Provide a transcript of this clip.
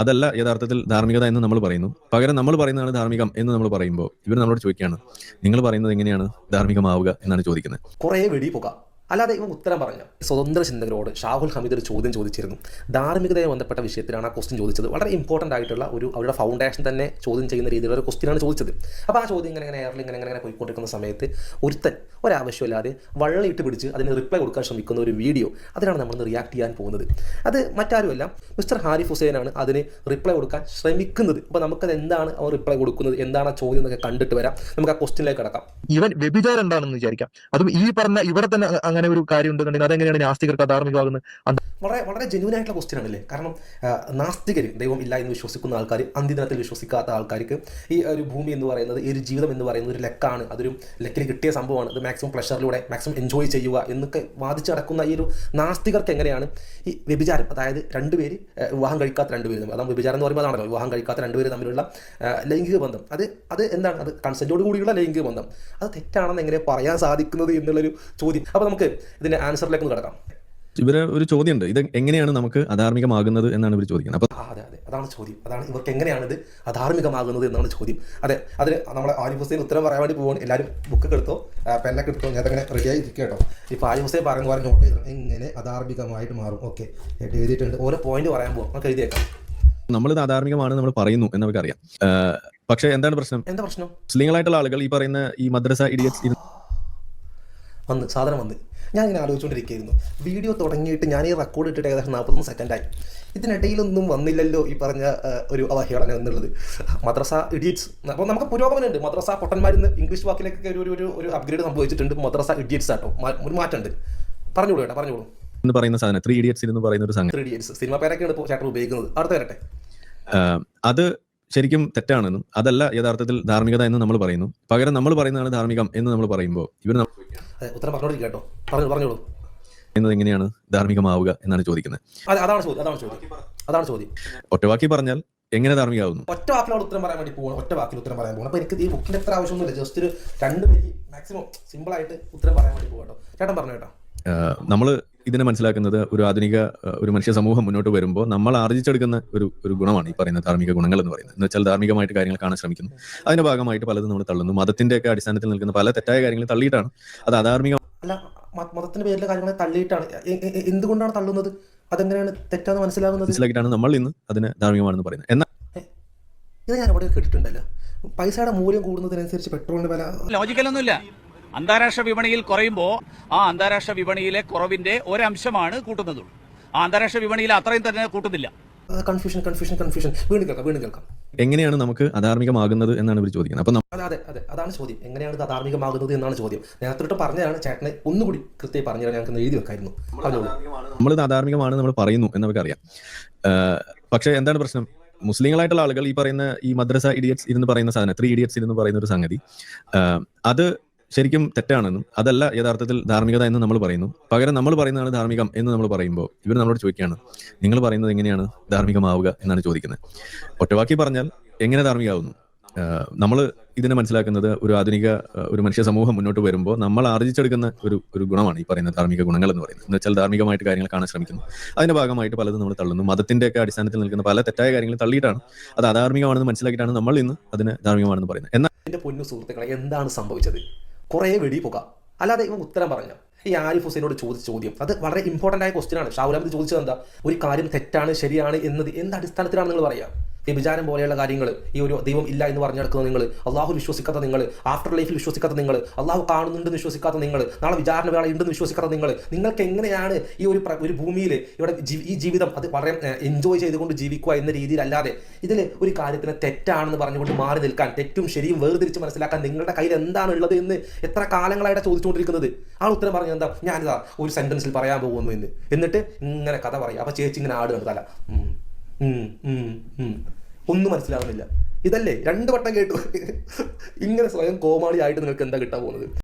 അതല്ല യഥാർത്ഥത്തിൽ ധാർമ്മികത എന്ന് നമ്മൾ പറയുന്നു. പകരം നമ്മൾ പറയുന്നതാണ് ധാർമ്മികം എന്ന് നമ്മൾ പറയുമ്പോൾ ഇവർ നമ്മളോട് ചോദിക്കുകയാണ് നിങ്ങൾ പറയുന്നത് എങ്ങനെയാണ് ധാർമ്മികമാവുക? എന്നാണ് ചോദിക്കുന്നത്. കുറേ വെടി പുക അല്ലാതെ ഇവൻ ഉത്തരം പറഞ്ഞു. സ്വതന്ത്ര ചിന്തകരോട് ഷാഹുൽ ഹമീദ് ഒരു ചോദ്യം ചോദിച്ചിരുന്നു. ധാർമ്മികതയെ ബന്ധപ്പെട്ട വിഷയത്തിലാണ് ആ ക്വസ്റ്റ്യൻ ചോദിച്ചത്. വളരെ ഇമ്പോർട്ടന്റ് ആയിട്ടുള്ള ഒരു അവരുടെ ഫൗണ്ടേഷൻ തന്നെ ചോദ്യം ചെയ്യുന്ന രീതിയിലുള്ള ഒരു ക്വസ്റ്റ്യനാണ് ചോദിച്ചത്. അപ്പോൾ ആ ചോദ്യം ഇങ്ങനെ ഇങ്ങനെ ഇങ്ങനെ ഇങ്ങനെ ഇങ്ങനെ പോയിക്കൊണ്ടിരിക്കുന്ന സമയത്ത് ഒരുത്തൻ ഒരാവശ്യമില്ലാതെ വള്ളിയിട്ട് പിടിച്ച് അതിന് റിപ്ലൈ കൊടുക്കാൻ ശ്രമിക്കുന്ന ഒരു വീഡിയോ അതിനാണ് നമ്മൾ റിയാക്ട് ചെയ്യാൻ പോകുന്നത്. അത് മറ്റാരുമല്ല മിസ്റ്റർ ഹാരിഫ് ഹുസൈനാണ് അതിന് റിപ്ലൈ കൊടുക്കാൻ ശ്രമിക്കുന്നത്. അപ്പോൾ നമുക്കത് എന്താണ് അവർ റിപ്ലൈ കൊടുക്കുന്നത്? എന്താണ് ആ ചോദ്യം എന്നൊക്കെ കണ്ടിട്ട് വരാം. നമുക്ക് ആ ക്വസ്റ്റ്യനിലേക്ക് കിടക്കാം. ഇവൻ വ്യഭിചാരം എന്താണെന്ന് വിചാരിക്കാം. അതും ഈ പറഞ്ഞ ഇവിടെ തന്നെ അങ്ങനെ ഒരു കാര്യം ഉണ്ടെന്നുണ്ടെങ്കിൽ അതെങ്ങനെയാണ് നാസ്തികർക്ക് അധാർമികമാകുന്നത് അത് വളരെ വളരെ ജെന്യൂൻ ആയിട്ടുള്ള ക്വസ്റ്റ്യൻ ആണല്ലേ? കാരണം നാസ്തികർ ദൈവം ഇല്ല എന്ന് വിശ്വസിക്കുന്ന ആൾക്കാർ അന്ത്യദിനത്തിൽ വിശ്വസിക്കാത്ത ആൾക്കാർക്ക് ഈ ഒരു ഭൂമി എന്ന് പറയുന്നത് ഈ ഒരു ജീവിതം എന്ന് പറയുന്നത് ഒരു ലെക്കാണ്. അതൊരു ലെക്കിൽ കിട്ടിയ സംഭവമാണ്. അത് മാക്സിമം പ്ലഷറിലൂടെ മാക്സിമം എൻജോയ് ചെയ്യുക എന്നൊക്കെ വാദിച്ച് നടക്കുന്ന ഈ ഒരു നാസ്തികർക്ക് എങ്ങനെയാണ് ഈ വ്യഭിചാരം? അതായത് രണ്ടുപേര് വിവാഹം കഴിക്കാത്ത രണ്ടുപേര് തമ്മിൽ. അതാണ് വ്യഭിചാരം എന്ന് പറയുമ്പോൾ അതാണല്ലോ വിവാഹം കഴിക്കാത്ത രണ്ടുപേര് തമ്മിലുള്ള ലൈംഗിക ബന്ധം. അത് അത് എന്താണ്? അത് കൺസെന്റോട് കൂടിയുള്ള ലൈംഗിക ബന്ധം. അത് തെറ്റാണെന്ന് എങ്ങനെ പറയാൻ സാധിക്കുന്നത് എന്നുള്ളൊരു ചോദ്യം. അപ്പോൾ നമുക്ക് ഇതിന്റെ ആൻസറിലേക്ക് ഒന്ന് കിടക്കാം. ഇവർ ഒരു ചോദ്യമുണ്ട്. ഇത് എങ്ങനെയാണ് നമുക്ക് അധാർമികമാകുന്നത് എന്നാണ് ഇവർ ചോദിക്കുന്നത്. അപ്പൊ അതെ അതെ. അതാണ് ചോദ്യം. അതാണ് ഇവർക്ക് എങ്ങനെയാണ് ഇത് അധാർമികമാകുന്നത് എന്നാണ് ചോദ്യം. അതെ അതിന് നമ്മുടെ ആരിഫ് ഹുസൈൻ ഉത്തരം പറയാൻ വേണ്ടി പോകുന്നു എല്ലാവരും ബുക്ക് എടുത്തോ? പെന്നൊക്കെ എടുത്തോ? ഞാൻ അങ്ങനെ റെഡി ആയി ഇരിക്കുക കേട്ടോ. ഇപ്പോൾ ആരിഫ് ഹുസൈൻ പറയുന്ന പോലെ നോട്ട് ചെയ്തു എങ്ങനെ അധാർമികമായിട്ട് മാറും. ഓക്കെ എഴുതിയിട്ടുണ്ട്. ഓരോ പോയിന്റ് പറയാൻ പോകും നമുക്ക് എഴുതിയേക്കാം. നമ്മളിത് അധാർമികമാണ് നമ്മൾ പറയുന്നു എന്ന് നമുക്കറിയാം പക്ഷേ എന്താണ് പ്രശ്നം? എന്താ പ്രശ്നം? മുസ്ലിങ്ങളായിട്ടുള്ള ആളുകൾ ഈ പറയുന്ന ഈ മദ്രസ ഇഡിയറ്റ്സ് വന്ന് സാധനം വന്ന്. ഞാൻ ഇങ്ങനെ ആലോചിച്ചുകൊണ്ടിരിക്കുകയായിരുന്നു. വീഡിയോ തുടങ്ങിയിട്ട് ഞാൻ ഈ റെക്കോർഡ് ഇട്ടിട്ട് ഏകദേശം നാൽപ്പത്തൊന്ന് സെക്കൻഡായി ഇതിനിടയിലൊന്നും വന്നില്ലല്ലോ ഈ പറഞ്ഞ ഒരു അവഹേളനം എന്നുള്ളത്. മദ്രസ ഇഡിയറ്റ്സ് അപ്പോൾ നമുക്ക് പുരോഗമനമുണ്ട്. മദ്രസ പൊട്ടന്മാരിന്ന് ഇംഗ്ലീഷ് വാക്കിലേക്കൊക്കെ ഒരു ഒരു ഒരു അപ്ഗ്രേഡ് സംഭവിച്ചിട്ടുണ്ട്. മദ്രസ ഇഡിയറ്റ്സ് ആട്ടോ. ഒരു മാറ്റമുണ്ട്. പറഞ്ഞോളൂ കേട്ടോ പറഞ്ഞോളൂ. എന്ന് പറയുന്ന സാധനം ത്രീ ഇഡിയറ്റ്സ് എന്ന് പറയുന്ന ഒരു സംഗതി. ത്രീ ഇഡിയറ്റ്സ് സിനിമ പേരൊക്കെയാണ് ഇപ്പോൾ ചേട്ടൻ ഉപയോഗിക്കുന്നത്. അടുത്ത വരട്ടെ. അത് ശരിക്കും തെറ്റാണെന്നും അതല്ല യഥാർത്ഥത്തിൽ ധാർമ്മികത എന്ന് നമ്മൾ പറയുന്നു. പകരം നമ്മൾ പറയുന്നതാണ് ധാർമ്മികം എന്ന് നമ്മൾ പറയുമ്പോൾ ഇവർ ഉത്തരം കേട്ടോ. പറഞ്ഞു പറഞ്ഞോളൂ. പറയുന്നത് എങ്ങനെയാണ് ധാർമ്മികമാവുക എന്നാണ് ചോദിക്കുന്നത്. അതെ അതാണ് ചോദ്യം അതാണ് ചോദ്യം. അതാണ് ചോദ്യം. ഒറ്റവാക്കി പറഞ്ഞാൽ എങ്ങനെ ധാർമ്മികമാവുന്നു? ഒറ്റ വാക്കിലാണ് ഉത്തരം പറയാൻ വേണ്ടി പോകണം ഒറ്റ വാക്കിൽ ഉത്തരം പറയാൻ പോകണം അപ്പോൾ എനിക്ക് ഈ ബുക്കിന്റെ എത്ര ആവശ്യമൊന്നുമില്ല ജസ്റ്റ് ഒരു രണ്ട് പേര് മാക്സിമം സിമ്പിളായിട്ട് ഉത്തരം പറയാൻ വേണ്ടി പോകട്ടോ ചേട്ടൻ പറഞ്ഞു കേട്ടോ നമ്മൾ ഇതിനെ മനസ്സിലാക്കുന്നത് ഒരു ആധുനിക ഒരു മനുഷ്യ സമൂഹം മുന്നോട്ട് വരുമ്പോൾ നമ്മൾ ആർജിച്ചെടുക്കുന്ന ഒരു ഒരു ഗുണമാണ് ഈ പറയുന്ന ധാർമ്മിക ഗുണങ്ങൾ എന്ന് പറയുന്നത്. എന്ന് വെച്ചാൽ ധാർമ്മികമായിട്ട് കാര്യങ്ങൾ കാണാൻ ശ്രമിക്കുന്നു. അതിന്റെ ഭാഗമായിട്ട് പലതും നമ്മൾ തള്ളുന്നു. മതത്തിന്റെ ഒക്കെ അടിസ്ഥാനത്തിൽ നിൽക്കുന്ന പല തെറ്റായ കാര്യങ്ങൾ തള്ളിയിട്ടാണ്. അത് അധാർമിക അല്ല മതത്തിന്റെ പേരിലെ കാര്യങ്ങളെ തള്ളിയിട്ടാണ്. എന്തുകൊണ്ടാണ് തള്ളുന്നത്? അതെങ്ങനെയാണ് തെറ്റാന്ന് മനസ്സിലാകുന്നത്? മനസ്സിലാക്കിയിട്ടാണ് നമ്മൾ ഇന്ന് അതിനെ ധാർമ്മികമാണെന്ന് പറയുന്നത്. എന്നാൽ ഇത് ഞാൻ അവിടെ കേട്ടിട്ടുണ്ടല്ലോ. പൈസയുടെ മൂല്യം കൂടുന്നതിനനുസരിച്ച് പെട്രോളിന്റെ വില ലോജിക്കലൊന്നുമില്ല അന്താരാഷ്ട്ര വിപണിയിൽ കുറയുമ്പോൾ ആ അന്താരാഷ്ട്ര വിപണിയിലെ കുറവിന്റെ ഒരംശമാണ് കൂട്ടുന്നതുള്ളൂ. ആ അന്താരാഷ്ട്ര വിപണിയിൽ അത്രയും തന്നെ കൂട്ടുന്നില്ല. കൺഫ്യൂഷൻ കൺഫ്യൂഷൻ കൺഫ്യൂഷൻ വീണ്ടും കേൾക്കാം വീണ്ടും കേൾക്കാം. എങ്ങനെയാണ് നമുക്ക് അധാർമികമാകുന്നത് എന്നാണ് ഇവർ ചോദിക്കുന്നത്? അപ്പൊ അതെ അതെ അതെ. അതാണ് ചോദ്യം. എങ്ങനെയാണ് ഇത് അധാർമികമാകുന്നത് എന്നാണ് ചോദ്യം. നേരത്തെ തൊട്ട് പറഞ്ഞതാണ്. ചേട്ടനെ ഒന്നുകൂടി കൃത്യമായി പറഞ്ഞു തരാൻ ഞങ്ങൾക്ക് എഴുതി വെക്കായിരുന്നു. നമ്മളിത് നമ്മൾ ഇത് അധാർമികമാണ് നമ്മൾ പറയുന്നു എന്ന് നമുക്കറിയാം ആഹ് പക്ഷേ എന്താണ് പ്രശ്നം? മുസ്ലിങ്ങളായിട്ടുള്ള ആളുകൾ ഈ പറയുന്ന ഈ മദ്രസ ഇഡിയറ്റ്സ് ഇരുന്ന് പറയുന്ന സാധനം ത്രീ ഇഡിയറ്റ്സ് ഇരുന്ന് പറയുന്ന ഒരു സംഗതി അത് ശരിക്കും തെറ്റാണെന്നും അതല്ല യഥാർത്ഥത്തിൽ ധാർമ്മികത എന്ന് നമ്മൾ പറയുന്നു. പകരം നമ്മൾ പറയുന്നതാണ് ധാർമ്മികം എന്ന് നമ്മൾ പറയുമ്പോൾ ഇവർ നമ്മളോട് ചോദിക്കുകയാണ് നിങ്ങൾ പറയുന്നത് എങ്ങനെയാണ് ധാർമ്മികമാവുക? എന്നാണ് ചോദിക്കുന്നത്. ഒറ്റവാക്കി പറഞ്ഞാൽ എങ്ങനെ ധാർമ്മികമാവുന്നു? നമ്മൾ ഇതിനെ മനസ്സിലാക്കുന്നത് ഒരു ആധുനിക ഒരു മനുഷ്യ സമൂഹം മുന്നോട്ട് വരുമ്പോൾ നമ്മൾ ആർജിച്ചെടുക്കുന്ന ഒരു ഒരു ഗുണമാണ് ഈ പറയുന്ന ധാർമ്മിക ഗുണങ്ങൾ എന്ന് പറയുന്നത്. എന്ന് വെച്ചാൽ ധാർമ്മികമായിട്ട് കാര്യങ്ങൾ കാണാൻ ശ്രമിക്കുന്നു. അതിന്റെ ഭാഗമായിട്ട് പലതും നമ്മൾ തള്ളുന്നു. മതത്തിന്റെ ഒക്കെ അടിസ്ഥാനത്തിൽ നിൽക്കുന്ന പല തെറ്റായ കാര്യങ്ങൾ തള്ളിയിട്ടാണ് അത് അധാർമികമാണെന്ന് മനസ്സിലാക്കിയിട്ടാണ് നമ്മൾ ഇന്ന് അതിന് ധാർമ്മികമാണെന്ന് പറയുന്നത്. എന്നാൽ എന്താണ് സംഭവിച്ചത്? കുറേ പോക. അല്ലാതെ ഇവൻ ഉത്തരം പറഞ്ഞു? ഈ ആരിഫ് ഹുസൈനോട് ചോദിച്ച ചോദ്യം. അത് വളരെ ഇമ്പോർട്ടന്റ് ആയ ക്വസ്റ്റ്യൻ ആണ്. അഹമ്മദ് ചോദിച്ചത് എന്താ? ഒരു കാര്യം തെറ്റാണ് ശരിയാണ് എന്നത് എന്ത് അടിസ്ഥാനത്തിലാണ് നിങ്ങൾ പറയുക? വ്യഭിചാരം പോലെയുള്ള കാര്യങ്ങൾ ഈ ഒരു ദൈവം ഇല്ല എന്ന് പറഞ്ഞെടുക്കുന്ന നിങ്ങൾ അള്ളാഹു വിശ്വസിക്കാത്ത നിങ്ങൾ ആഫ്റ്റർ ലൈഫിൽ വിശ്വസിക്കാത്ത നിങ്ങൾ അള്ളാഹു കാണുന്നുണ്ടെന്ന് വിശ്വസിക്കാത്ത നിങ്ങൾ നാളെ വിചാരണ വേള ഉണ്ടെന്ന് വിശ്വസിക്കാത്ത നിങ്ങൾ നിങ്ങൾക്ക് എങ്ങനെയാണ് ഈ ഒരു ഒരു ഭൂമിയിൽ ഇവിടെ ഈ ജീവിതം അത് വളരെ എൻജോയ് ചെയ്തുകൊണ്ട് ജീവിക്കുക എന്ന രീതിയിലല്ലാതെ ഇതിൽ ഒരു കാര്യത്തിന് തെറ്റാണെന്ന് പറഞ്ഞുകൊണ്ട് മാറി നിൽക്കാൻ തെറ്റും ശരിയും വേർതിരിച്ച് മനസ്സിലാക്കാൻ നിങ്ങളുടെ കയ്യിൽ എന്താണ് ഉള്ളത് എന്ന് എത്ര കാലങ്ങളായിട്ട് ചോദിച്ചുകൊണ്ടിരിക്കുന്നത്? ആ ഉത്തരം പറഞ്ഞത് എന്താ? ഞാനിതാ ഒരു സെന്റൻസിൽ പറയാൻ പോകുന്നു എന്ന്. എന്നിട്ട് ഇങ്ങനെ കഥ പറയും. അപ്പൊ ചേച്ചി ഇങ്ങനെ ആട് ഉം. ഒന്നും മനസ്സിലാവുന്നില്ല. ഇതല്ലേ? രണ്ട് വട്ടം കേട്ടു. ഇങ്ങനെ സ്വയം കോമാളിയായിട്ട് നിങ്ങൾക്ക് എന്താ കിട്ടാൻ പോകുന്നത്?